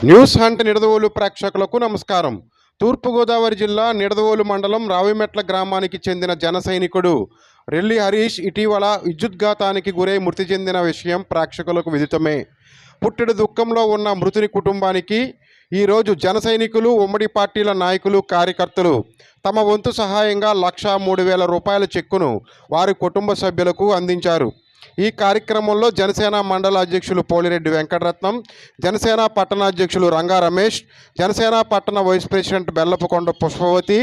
News hunt Nidadavolu ప్రేక్షకులకు నమస్కారం. తూర్పుగోదావరి జిల్లా నిడదవోలు మండలం రావిమెట్ల గ్రామానికి చెందిన జన సైనికుడు రెల్లి హరీష్ ఇటీవల విద్యుద్ఘాతానికి గురై మృతి చెందిన విషయం ప్రేక్షకులకు విదితమే. పుట్టెడు దుఃఖంలో ఉన్న మృతుని కుటుంబానికి ఈరోజు జన సైనికులు ఉమ్మడి పార్టీల నాయకులు కార్యకర్తలు తమ వంతు సహాయంగా లక్షా మూడు వేల రూపాయల చెక్కును వారి కుటుంబ సభ్యులకు అందించారు. ఈ కార్యక్రమంలో జనసేన మండల అధ్యక్షులు పోలిరెడ్డి వెంకటరత్నం జనసేన పట్టణ అధ్యక్షులు రంగా రమేష్ జనసేన పట్టణ vice president Bellapukonda Pushpavathi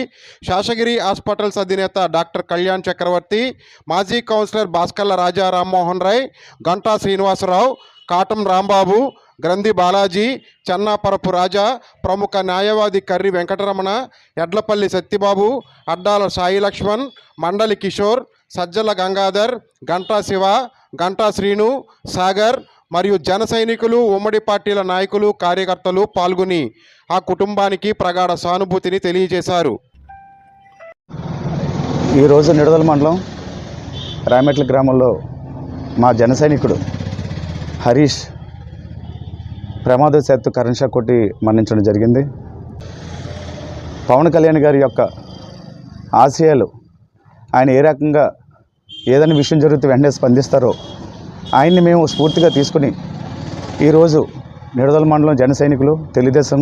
Sasagiri hospitals అధినేత డాక్టర్ కళ్యాణ్ చక్రవర్తి మాజీ కౌన్సిలర్ భాస్కర్ల రాజా రామ్మోహన్ రాయ్ గంటా శ్రీనివాసరావు కాటం రాంబాబు గ్రంథి బాలాజీ చెన్నాపరపు రాజా ప్రముఖ న్యాయవాది కర్రి వెంకటరమణ ఎడ్లపల్లి సత్యబాబు అడ్డాల సాయి లక్ష్మణ్ మండలి కిషోర్ సజ్జల గంగాధర్ గంటా శివ గంటా శ్రీను సాగర్ మరియు జన సైనికులు ఉమ్మడి పార్టీల నాయకులు కార్యకర్తలు పాల్గొని ఆ కుటుంబానికి ప్రగాఢ సానుభూతిని తెలియజేశారు. ఈరోజు నిడదల మండలం రామెట్ల గ్రామంలో మా జన సైనికుడు హరీష్ ప్రమాదశాత్తు కరెంట్ షాక్ కొట్టి మరణించడం జరిగింది. పవన్ కళ్యాణ్ గారి యొక్క ఆశయాలు ఆయన ఏ రకంగా ఏదైనా విషయం జరిగితే వెంటనే స్పందిస్తారో ఆయన్ని మేము స్ఫూర్తిగా తీసుకుని ఈరోజు నిడదల మండలం జన సైనికులు తెలుగుదేశం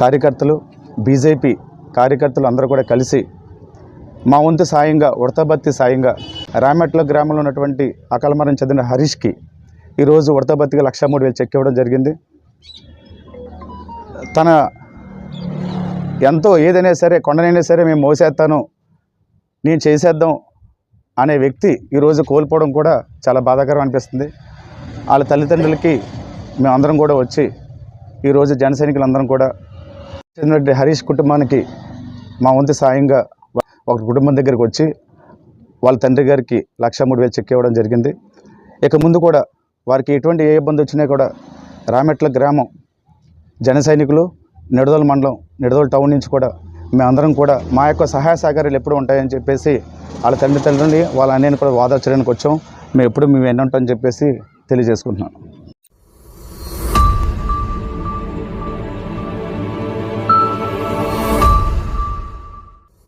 కార్యకర్తలు బీజేపీ కార్యకర్తలు అందరూ కూడా కలిసి మా వంతు సాయంగా ఉడతబత్తి సాయంగా రామెట్ల గ్రామంలో ఉన్నటువంటి అకాలమరం చెందిన హరీష్కి ఈరోజు ఉడతబత్తికి లక్ష మూడు వేలు చెక్ ఇవ్వడం జరిగింది. తన ఎంతో ఏదైనా సరే కొండనైనా సరే మేము మోసేస్తాను నేను చేసేద్దాం అనే వ్యక్తి ఈరోజు కోల్పోవడం కూడా చాలా బాధాకరం అనిపిస్తుంది. వాళ్ళ తల్లిదండ్రులకి మేమందరం కూడా వచ్చి ఈరోజు జన సైనికులందరం కూడా చెందినటువంటి హరీష్ కుటుంబానికి మా వంతు సాయంగా ఒక కుటుంబం దగ్గరికి వచ్చి వాళ్ళ తండ్రి గారికి లక్ష మూడు వేలు చెక్ ఇవ్వడం జరిగింది. ఇక ముందు కూడా వారికి ఎటువంటి ఏ ఇబ్బంది వచ్చినా కూడా రామెట్ల గ్రామం జన సైనికులు నిడదోల మండలం నిడదోల టౌన్ నుంచి కూడా మేమందరం కూడా మా యొక్క సహాయ సహకారాలు ఎప్పుడు ఉంటాయని చెప్పేసి వాళ్ళ తండ్రి వాళ్ళ అన్నయ్యని కూడా వాదార్చడానికి వచ్చాం. మేము ఎప్పుడు మేము ఎన్నుంటామని చెప్పేసి తెలియజేసుకుంటున్నాం.